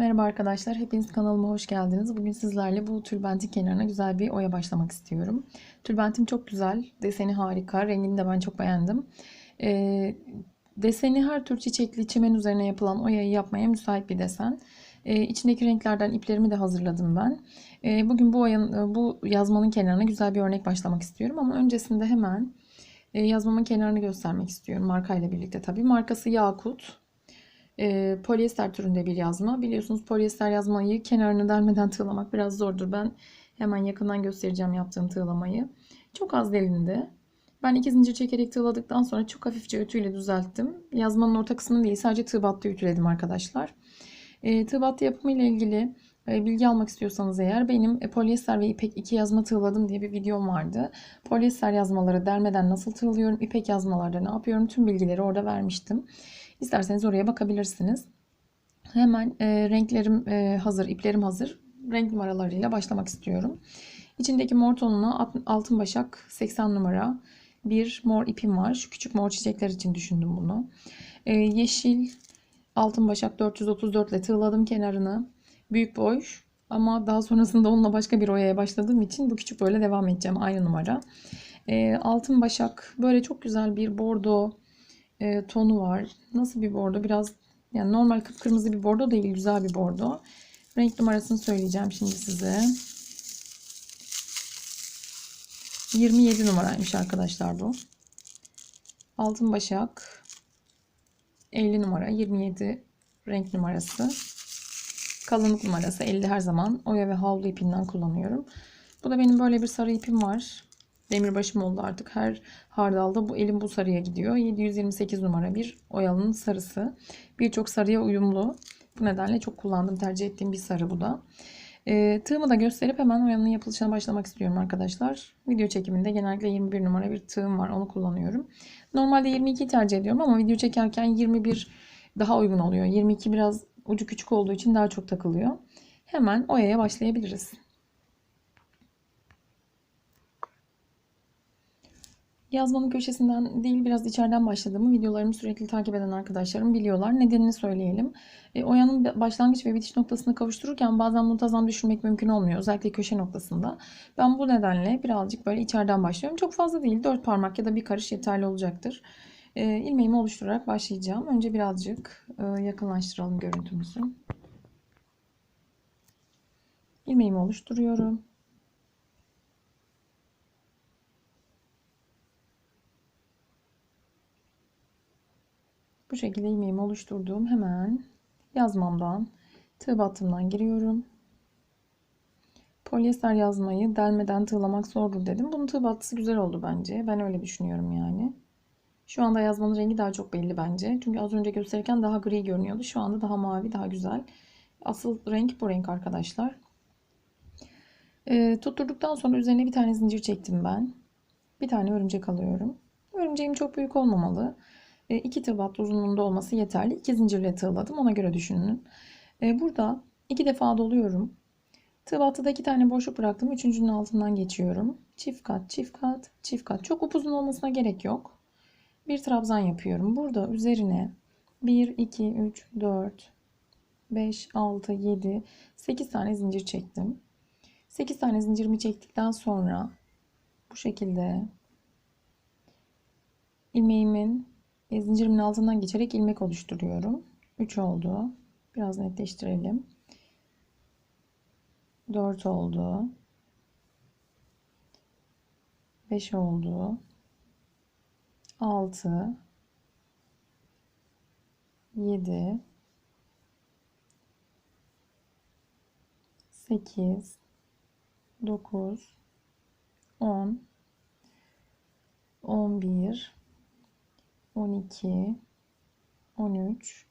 Merhaba arkadaşlar, hepiniz kanalıma hoş geldiniz. Bugün sizlerle bu tülbentin kenarına güzel bir oya başlamak istiyorum. Tülbentim çok güzel, deseni harika, rengini de ben çok beğendim. Ee, deseni her tür çiçekli çimen üzerine yapılan oyayı yapmaya müsait bir desen. Ee, içindeki renklerden iplerimi de hazırladım ben. Ee, bugün bu oyanın, bu yazmanın kenarına güzel bir örnek başlamak istiyorum ama öncesinde hemen e, yazmamın kenarını göstermek istiyorum markayla birlikte tabii. Markası Yakut e, polyester türünde bir yazma. Biliyorsunuz polyester yazmayı kenarını delmeden tığlamak biraz zordur. Ben hemen yakından göstereceğim yaptığım tığlamayı. Çok az delindi. Ben iki zincir çekerek tığladıktan sonra çok hafifçe ütüyle düzelttim. Yazmanın orta kısmını değil sadece tığ battı ütüledim arkadaşlar. E, tığ battı yapımı ile ilgili e, bilgi almak istiyorsanız eğer benim e, polyester ve ipek iki yazma tığladım diye bir videom vardı. Polyester yazmaları delmeden nasıl tığlıyorum, ipek yazmalarda ne yapıyorum tüm bilgileri orada vermiştim. İsterseniz oraya bakabilirsiniz. Hemen e, renklerim e, hazır, iplerim hazır. Renk numaralarıyla başlamak istiyorum. İçindeki mor tonuna altın başak 80 numara bir mor ipim var. Şu küçük mor çiçekler için düşündüm bunu. E, yeşil altın başak 434 ile tığladım kenarını. Büyük boy ama daha sonrasında onunla başka bir oyaya başladığım için bu küçük böyle devam edeceğim. Aynı numara. E, altın başak böyle çok güzel bir bordo e, tonu var. Nasıl bir bordo? Biraz yani normal kıpkırmızı bir bordo değil. Güzel bir bordo. Renk numarasını söyleyeceğim şimdi size. 27 numaraymış arkadaşlar bu. Altın başak 50 numara 27 renk numarası. Kalınlık numarası 50 her zaman oya ve havlu ipinden kullanıyorum. Bu da benim böyle bir sarı ipim var. Demirbaşım oldu artık. Her hardalda bu elim bu sarıya gidiyor. 728 numara bir oyalının sarısı. Birçok sarıya uyumlu. Bu nedenle çok kullandım, tercih ettiğim bir sarı bu da. E, tığımı da gösterip hemen oyanın yapılışına başlamak istiyorum arkadaşlar. Video çekiminde genellikle 21 numara bir tığım var. Onu kullanıyorum. Normalde 22 tercih ediyorum ama video çekerken 21 daha uygun oluyor. 22 biraz ucu küçük olduğu için daha çok takılıyor. Hemen oyaya başlayabiliriz. Yazmanın köşesinden değil biraz içeriden başladığımı videolarımı sürekli takip eden arkadaşlarım biliyorlar. Nedenini söyleyelim. E, oyanın başlangıç ve bitiş noktasını kavuştururken bazen muntazam düşürmek mümkün olmuyor. Özellikle köşe noktasında. Ben bu nedenle birazcık böyle içeriden başlıyorum. Çok fazla değil. 4 parmak ya da bir karış yeterli olacaktır. E, ilmeğimi oluşturarak başlayacağım. Önce birazcık e, yakınlaştıralım görüntümüzü. İlmeğimi oluşturuyorum. Şekilde ilmeğimi oluşturduğum hemen yazmamdan tığ battımdan giriyorum. Polyester yazmayı delmeden tığlamak zordur dedim. Bunun tığ battısı güzel oldu bence. Ben öyle düşünüyorum yani. Şu anda yazmanın rengi daha çok belli bence. Çünkü az önce gösterirken daha gri görünüyordu. Şu anda daha mavi, daha güzel. Asıl renk bu renk arkadaşlar. E, tutturduktan sonra üzerine bir tane zincir çektim ben. Bir tane örümcek alıyorum. Örümceğim çok büyük olmamalı. 2 e, tığ battı uzunluğunda olması yeterli. 2 zincirle tığladım. Ona göre düşünün. E, burada iki defa doluyorum. Tığ battıda iki tane boşluk bıraktım. Üçüncünün altından geçiyorum. Çift kat, çift kat, çift kat. Çok upuzun olmasına gerek yok. Bir trabzan yapıyorum. Burada üzerine 1, 2, 3, 4, 5, 6, 7, 8 tane zincir çektim. 8 tane zincirimi çektikten sonra bu şekilde ilmeğimin zincirimin altından geçerek ilmek oluşturuyorum. 3 oldu. Biraz netleştirelim. 4 oldu. 5 oldu. 6 7 8 9 10 11 12 13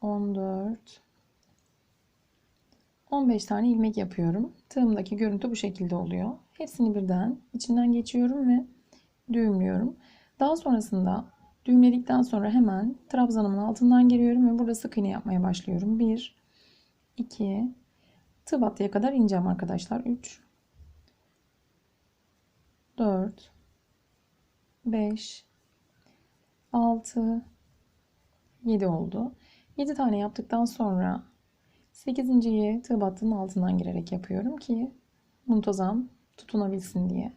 14 15 tane ilmek yapıyorum. Tığımdaki görüntü bu şekilde oluyor. Hepsini birden içinden geçiyorum ve düğümlüyorum. Daha sonrasında düğümledikten sonra hemen trabzanımın altından giriyorum ve burada sık iğne yapmaya başlıyorum. 1 2 tığ battıya kadar ineceğim arkadaşlar. 3 4 5 6 7 oldu. 7 tane yaptıktan sonra Sekizinciyi tığ battığının altından girerek yapıyorum ki muntazam tutunabilsin diye.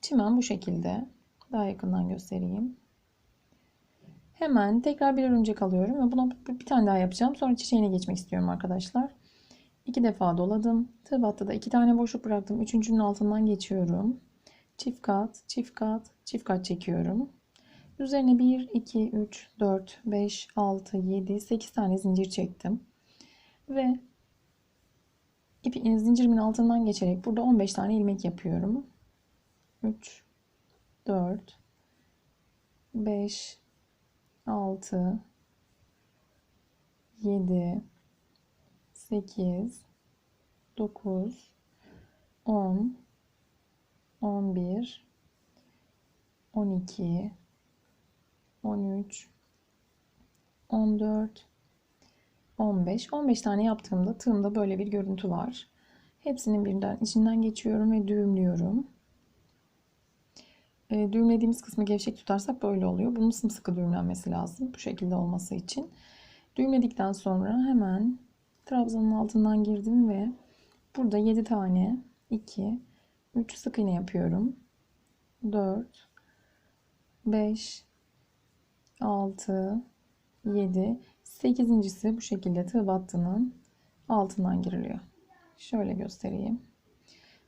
Çimen bu şekilde. Daha yakından göstereyim. Hemen tekrar bir örümcek alıyorum ve buna bir tane daha yapacağım. Sonra çiçeğine geçmek istiyorum arkadaşlar. İki defa doladım. Tığ battıda iki tane boşluk bıraktım. Üçüncünün altından geçiyorum. Çift kat, çift kat, çift kat çekiyorum. Üzerine 1, 2, 3, 4, 5, 6, 7, 8 tane zincir çektim. Ve ipi zincirimin altından geçerek burada 15 tane ilmek yapıyorum. 3, 4, 5, 6, 7, 8, 9, 10, 11, 12, 13, 14, 15. 15 tane yaptığımda tığımda böyle bir görüntü var. Hepsinin birinden içinden geçiyorum ve düğümlüyorum. E, düğümlediğimiz kısmı gevşek tutarsak böyle oluyor. Bunun sımsıkı düğümlenmesi lazım bu şekilde olması için. Düğümledikten sonra hemen trabzanın altından girdim ve burada 7 tane 2 3 sık iğne yapıyorum. 4 5 6 7 8.si bu şekilde tığ battının altından giriliyor. Şöyle göstereyim.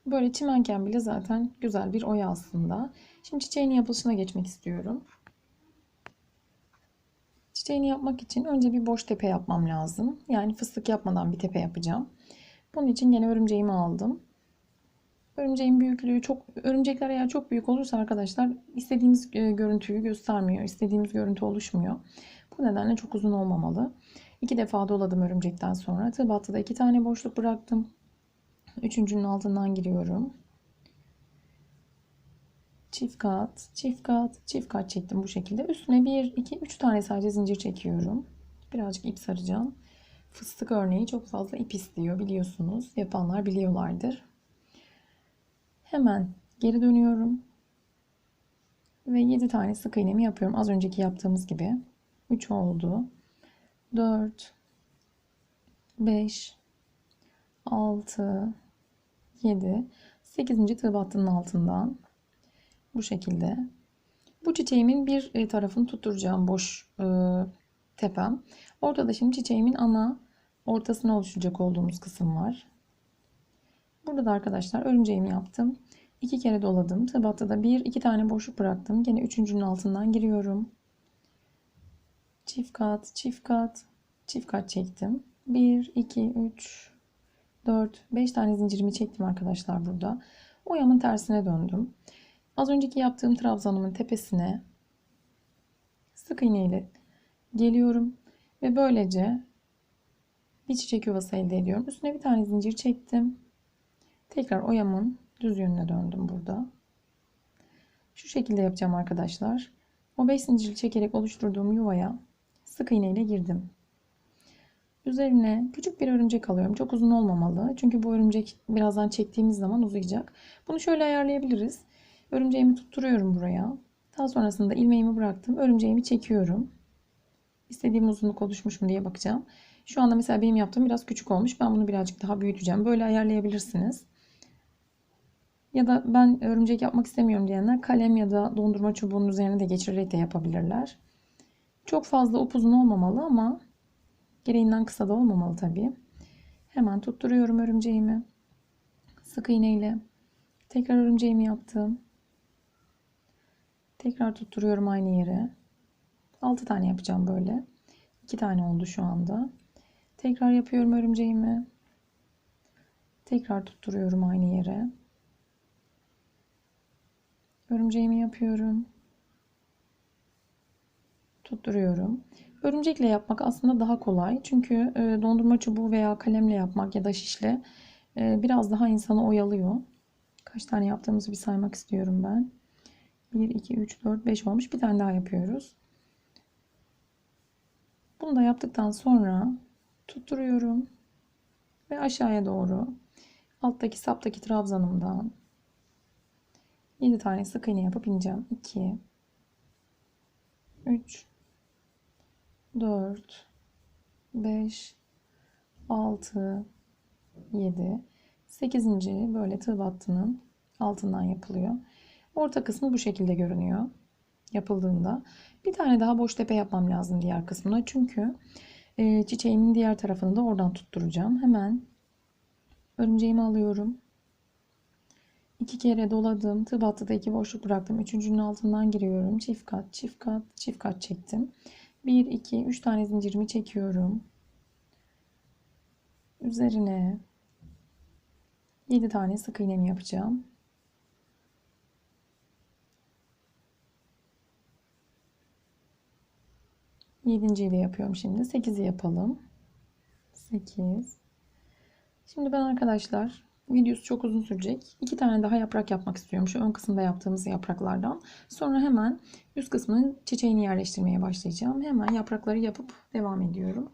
Böyle çimenken bile zaten güzel bir oya aslında. Şimdi çiçeğinin yapılışına geçmek istiyorum. Çiçeğini yapmak için önce bir boş tepe yapmam lazım. Yani fıstık yapmadan bir tepe yapacağım. Bunun için yine örümceğimi aldım. Örümceğin büyüklüğü çok örümcekler eğer çok büyük olursa arkadaşlar istediğimiz e, görüntüyü göstermiyor. İstediğimiz görüntü oluşmuyor. Bu nedenle çok uzun olmamalı. İki defa doladım örümcekten sonra. Tığ battıda iki tane boşluk bıraktım. Üçüncünün altından giriyorum. Çift kat, çift kat, çift kat çektim bu şekilde. Üstüne bir, iki, üç tane sadece zincir çekiyorum. Birazcık ip saracağım. Fıstık örneği çok fazla ip istiyor biliyorsunuz. Yapanlar biliyorlardır. Hemen geri dönüyorum. Ve 7 tane sık iğnemi yapıyorum. Az önceki yaptığımız gibi. 3 oldu. 4 5 6 7 8. tığ battının altından bu şekilde. Bu çiçeğimin bir e, tarafını tutturacağım boş e, tepem. Orada da şimdi çiçeğimin ana ortasına oluşacak olduğumuz kısım var. Burada da arkadaşlar örümceğimi yaptım. İki kere doladım. Tabatta da bir iki tane boşluk bıraktım. Yine üçüncünün altından giriyorum. Çift kat, çift kat, çift kat çektim. 1, 2, 3, 4, 5 tane zincirimi çektim arkadaşlar burada. Oyamın tersine döndüm. Az önceki yaptığım trabzanımın tepesine sık iğne ile geliyorum ve böylece bir çiçek yuvası elde ediyorum. Üstüne bir tane zincir çektim. Tekrar oyamın düz yönüne döndüm burada. Şu şekilde yapacağım arkadaşlar. O 5 zinciri çekerek oluşturduğum yuvaya sık iğne ile girdim. Üzerine küçük bir örümcek alıyorum. Çok uzun olmamalı. Çünkü bu örümcek birazdan çektiğimiz zaman uzayacak. Bunu şöyle ayarlayabiliriz. Örümceğimi tutturuyorum buraya. Daha sonrasında ilmeğimi bıraktım. Örümceğimi çekiyorum. İstediğim uzunluk oluşmuş mu diye bakacağım. Şu anda mesela benim yaptığım biraz küçük olmuş. Ben bunu birazcık daha büyüteceğim. Böyle ayarlayabilirsiniz. Ya da ben örümcek yapmak istemiyorum diyenler kalem ya da dondurma çubuğunun üzerine de geçirerek de yapabilirler. Çok fazla upuzun olmamalı ama gereğinden kısa da olmamalı tabii. Hemen tutturuyorum örümceğimi. Sık iğne ile tekrar örümceğimi yaptım. Tekrar tutturuyorum aynı yere. 6 tane yapacağım böyle. 2 tane oldu şu anda. Tekrar yapıyorum örümceğimi. Tekrar tutturuyorum aynı yere. Örümceğimi yapıyorum. Tutturuyorum. Örümcekle yapmak aslında daha kolay. Çünkü e, dondurma çubuğu veya kalemle yapmak ya da şişle e, biraz daha insanı oyalıyor. Kaç tane yaptığımızı bir saymak istiyorum ben. 1, 2, 3, 4, 5 olmuş. Bir tane daha yapıyoruz. Bunu da yaptıktan sonra tutturuyorum. Ve aşağıya doğru alttaki saptaki trabzanımdan 7 tane sık iğne yapıp ineceğim. 2 3 4 5 6, 7, 8. böyle tığ battının altından yapılıyor. Orta kısmı bu şekilde görünüyor yapıldığında. Bir tane daha boş tepe yapmam lazım diğer kısmına. Çünkü e, çiçeğimin diğer tarafını da oradan tutturacağım. Hemen örümceğimi alıyorum. İki kere doladım. Tığ battıda iki boşluk bıraktım. Üçüncünün altından giriyorum. Çift kat, çift kat, çift kat çektim. 1, 2, 3 tane zincirimi çekiyorum. Üzerine 7 tane sık iğnemi yapacağım. Yedinciyi de yapıyorum şimdi. 8'i yapalım. 8. Şimdi ben arkadaşlar videosu çok uzun sürecek. İki tane daha yaprak yapmak istiyorum. Şu ön kısımda yaptığımız yapraklardan. Sonra hemen üst kısmının çiçeğini yerleştirmeye başlayacağım. Hemen yaprakları yapıp devam ediyorum.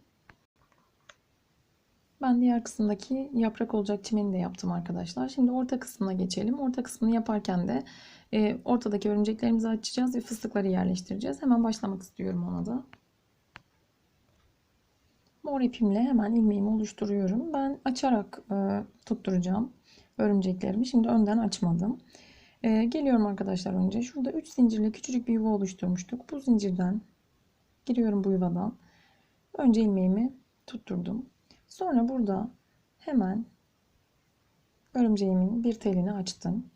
Ben diğer kısımdaki yaprak olacak çimeni de yaptım arkadaşlar. Şimdi orta kısmına geçelim. Orta kısmını yaparken de e, ortadaki örümceklerimizi açacağız ve fıstıkları yerleştireceğiz. Hemen başlamak istiyorum ona da. Mor ipimle hemen ilmeğimi oluşturuyorum. Ben açarak e, tutturacağım örümceklerimi. Şimdi önden açmadım. E, geliyorum arkadaşlar önce. Şurada 3 zincirle küçücük bir yuva oluşturmuştuk. Bu zincirden giriyorum bu yuvadan. Önce ilmeğimi tutturdum. Sonra burada hemen örümceğimin bir telini açtım.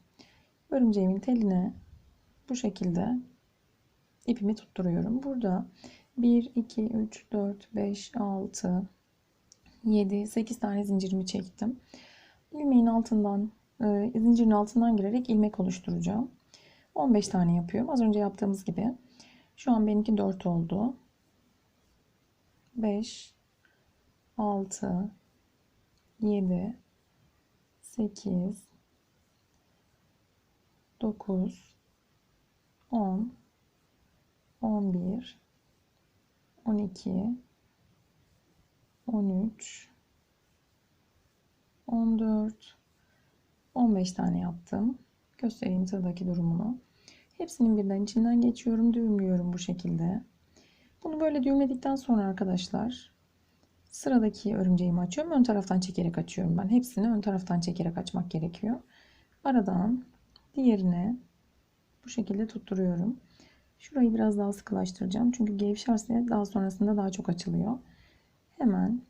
Örümceğimin teline bu şekilde ipimi tutturuyorum. Burada 1, 2, 3, 4, 5, 6, 7, 8 tane zincirimi çektim. İlmeğin altından, e, zincirin altından girerek ilmek oluşturacağım. 15 tane yapıyorum. Az önce yaptığımız gibi. Şu an benimki 4 oldu. 5, 6, 7, 8, 9, 10, 11, 12 13 14 15 tane yaptım. Göstereyim sıradaki durumunu. Hepsinin birden içinden geçiyorum. Düğümlüyorum bu şekilde. Bunu böyle düğümledikten sonra arkadaşlar sıradaki örümceğimi açıyorum. Ön taraftan çekerek açıyorum ben. Hepsini ön taraftan çekerek açmak gerekiyor. Aradan diğerine bu şekilde tutturuyorum. Şurayı biraz daha sıkılaştıracağım. Çünkü gevşerse daha sonrasında daha çok açılıyor. Hemen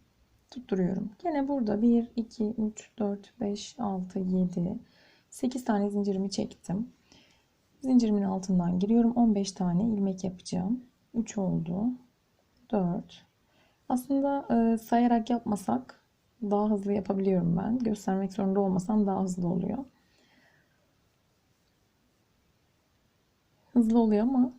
tutturuyorum. Yine burada 1, 2, 3, 4, 5, 6, 7, 8 tane zincirimi çektim. Zincirimin altından giriyorum. 15 tane ilmek yapacağım. 3 oldu. 4. Aslında e, sayarak yapmasak daha hızlı yapabiliyorum ben. Göstermek zorunda olmasam daha hızlı oluyor. Hızlı oluyor ama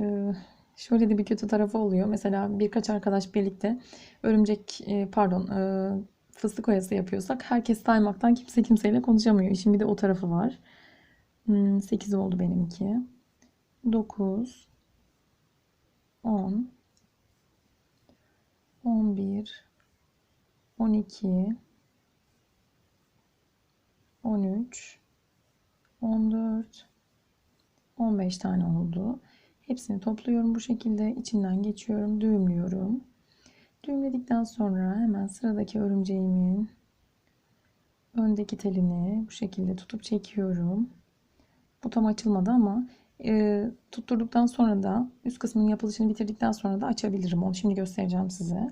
ee, şöyle de bir kötü tarafı oluyor. Mesela birkaç arkadaş birlikte örümcek e, pardon e, fıstık oyası yapıyorsak herkes saymaktan kimse kimseyle konuşamıyor. İşin bir de o tarafı var. 8 hmm, oldu benimki. 9 10 11 12 13 14 15 tane oldu. Hepsini topluyorum bu şekilde. içinden geçiyorum. Düğümlüyorum. Düğümledikten sonra hemen sıradaki örümceğimin öndeki telini bu şekilde tutup çekiyorum. Bu tam açılmadı ama e, tutturduktan sonra da üst kısmının yapılışını bitirdikten sonra da açabilirim onu. Şimdi göstereceğim size.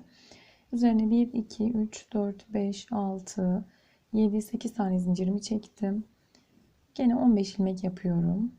Üzerine 1, 2, 3, 4, 5, 6, 7, 8 tane zincirimi çektim. Gene 15 ilmek yapıyorum.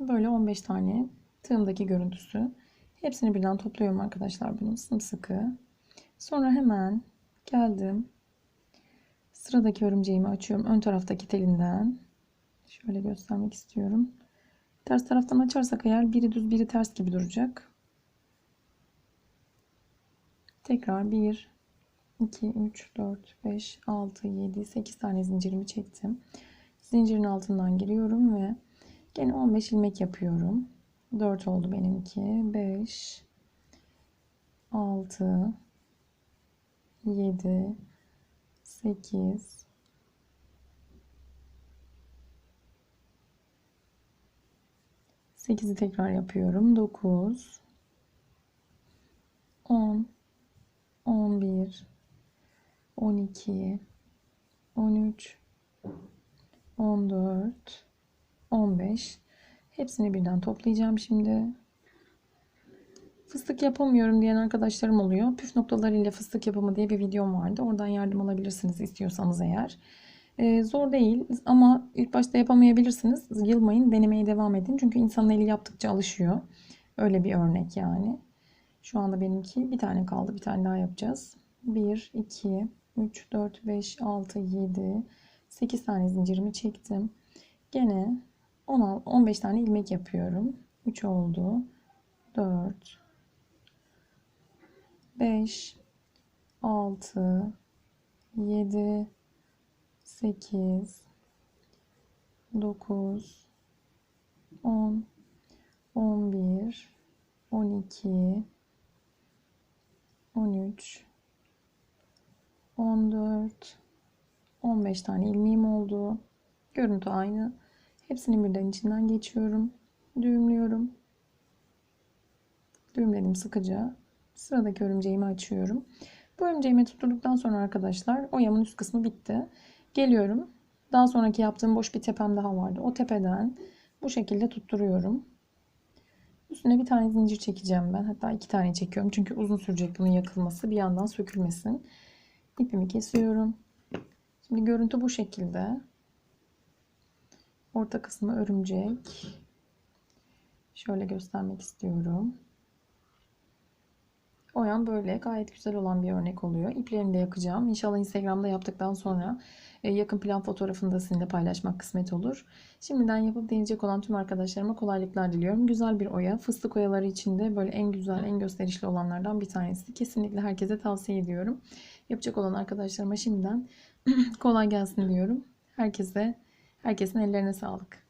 Böyle 15 tane tığımdaki görüntüsü. Hepsini birden topluyorum arkadaşlar bunu sımsıkı. Sonra hemen geldim. Sıradaki örümceğimi açıyorum ön taraftaki telinden. Şöyle göstermek istiyorum. Ters taraftan açarsak eğer biri düz biri ters gibi duracak. Tekrar 1, 2, 3, 4, 5, 6, 7, 8 tane zincirimi çektim. Zincirin altından giriyorum ve gene 15 ilmek yapıyorum. 4 oldu benimki. 5, 6, 7, 8, 8'i tekrar yapıyorum. 9, 10, 11, 12, 13, 14, 15. Hepsini birden toplayacağım şimdi. Fıstık yapamıyorum diyen arkadaşlarım oluyor. Püf noktalarıyla fıstık yapımı diye bir videom vardı. Oradan yardım alabilirsiniz istiyorsanız eğer. Ee, zor değil ama ilk başta yapamayabilirsiniz. Yılmayın, denemeye devam edin. Çünkü insanın eli yaptıkça alışıyor. Öyle bir örnek yani. Şu anda benimki bir tane kaldı. Bir tane daha yapacağız. 1, 2, 3, 4, 5, 6, 7, 8 tane zincirimi çektim. Gene 10, 15 tane ilmek yapıyorum. 3 oldu. 4, 5, 6, 7, 8, 9, 10, 11, 12, 13, 14, 15 tane ilmeğim oldu. Görüntü aynı. Hepsinin birden içinden geçiyorum. Düğümlüyorum. Düğümledim sıkıca. Sıradaki örümceğimi açıyorum. Bu örümceğimi tutturduktan sonra arkadaşlar oyamın üst kısmı bitti. Geliyorum. Daha sonraki yaptığım boş bir tepem daha vardı. O tepeden bu şekilde tutturuyorum. Üstüne bir tane zincir çekeceğim ben. Hatta iki tane çekiyorum. Çünkü uzun sürecek bunun yakılması. Bir yandan sökülmesin. İpimi kesiyorum. Şimdi görüntü bu şekilde. Orta kısmı örümcek. Şöyle göstermek istiyorum. Oyan böyle gayet güzel olan bir örnek oluyor. İplerini de yakacağım. İnşallah Instagram'da yaptıktan sonra e, yakın plan fotoğrafını da sizinle paylaşmak kısmet olur. Şimdiden yapıp deneyecek olan tüm arkadaşlarıma kolaylıklar diliyorum. Güzel bir oya. Fıstık oyaları içinde böyle en güzel, en gösterişli olanlardan bir tanesi. Kesinlikle herkese tavsiye ediyorum. Yapacak olan arkadaşlarıma şimdiden kolay gelsin diyorum. Herkese, herkesin ellerine sağlık.